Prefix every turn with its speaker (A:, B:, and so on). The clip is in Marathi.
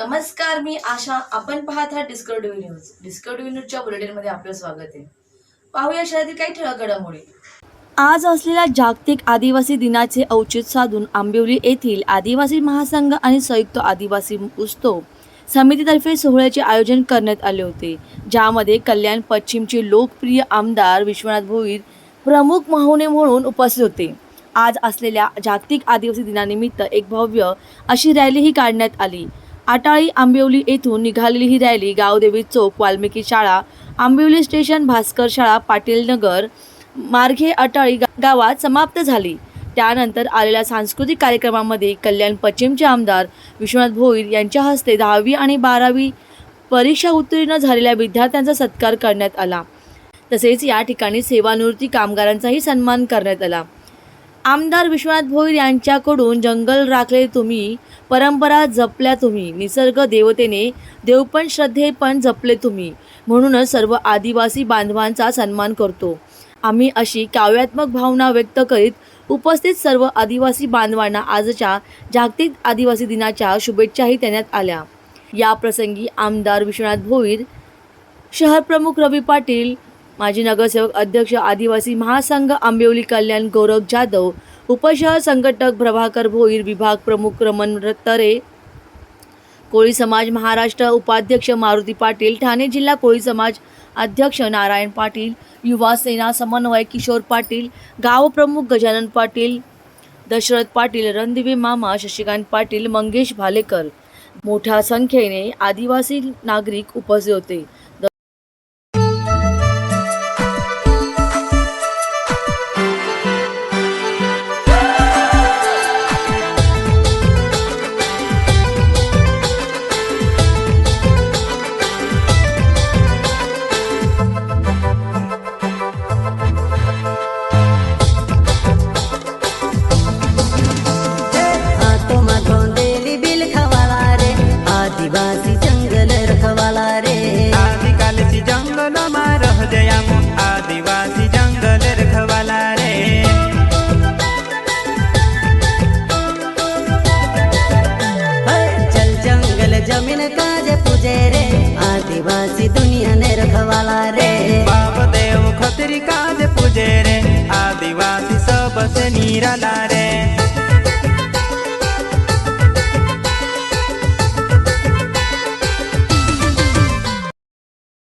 A: नमस्कार मी आशा. आपण पाहत आहात डिस्कवरी न्यूज डिस्कवरी न्यूजच्या बुलेटिनमध्ये आपलं स्वागत आहे. पाहूया शहरातील काही ठळक घडामोडी आज असलेल्या जागतिक आदिवासी दिनाचे औचित्य साधून आंबिवली येथील आदिवासी महासंघ आणि संयुक्त आदिवासी उत्सव समितीतर्फे सोहळ्याचे आयोजन करण्यात आले होते ज्यामध्ये कल्याण पश्चिमचे लोकप्रिय आमदार विश्वनाथ भोईर प्रमुख पाहुणे म्हणून उपस्थित होते. आज असलेल्या जागतिक आदिवासी दिनानिमित्त एक भव्य अशी रॅलीही काढण्यात आली. आटाळी आंबिवली येथून निघालेली ही रॅली गावदेवी चौक वाल्मिकी शाळा आंबिवली स्टेशन भास्कर शाळा पाटील नगर मार्घे अटाळी गा- गावात समाप्त झाली. त्यानंतर आलेल्या सांस्कृतिक कार्यक्रमामध्ये कल्याण पश्चिमचे आमदार विश्वनाथ भोईर यांच्या हस्ते दहावी आणि बारावी परीक्षा उत्तीर्ण झालेल्या विद्यार्थ्यांचा सत्कार करण्यात आला. तसेच या ठिकाणी सेवानिवृत्ती कामगारांचाही सन्मान करण्यात आला. आमदार विश्वनाथ भोईर यांच्याकडून जंगल राखले तुम्ही परंपरा जपल्या तुम्ही निसर्ग देवतेने देवपण श्रद्धे पण जपले तुम्ही म्हणूनच सर्व आदिवासी बांधवांचा सन्मान करतो. आम्ही अशी काव्यात्मक भावना व्यक्त करीत उपस्थित सर्व आदिवासी बांधवांना आजच्या जागतिक आदिवासी दिनाच्या शुभेच्छाही देण्यात आल्या. या प्रसंगी आमदार विश्वनाथ भोईर शहर प्रमुख रवी पाटील माजी नगरसेवक अध्यक्ष आदिवासी महासंघ आंबिवली कल्याण गौरव जाधव उपशहर संघटक प्रभाकर भोईर विभाग प्रमुख रमण तरे कोळी समाज महाराष्ट्र उपाध्यक्ष मारुती पाटील ठाणे जिल्हा कोळी समाज अध्यक्ष नारायण पाटील युवा सेना समन्वय किशोर पाटील गाव प्रमुख गजानन पाटील दशरथ पाटील रणदिवे मामा शशिकांत पाटील मंगेश भालेकर. मोठ्या संख्येने आदिवासी नागरिक उपस्थित होते.
B: આદિકાલથી જંગલોમાં રહજયામો આદિવાસી જંગલ રખવાલા રે
C: હે, ચલ જંગલ જમીન કાજે પૂજે રે આદિવાસી દુનિયાને રખવાલા રે
B: બાપ દેવ ખતરી કાજ પૂજે રે આદિવાસી સબસે નિરાલા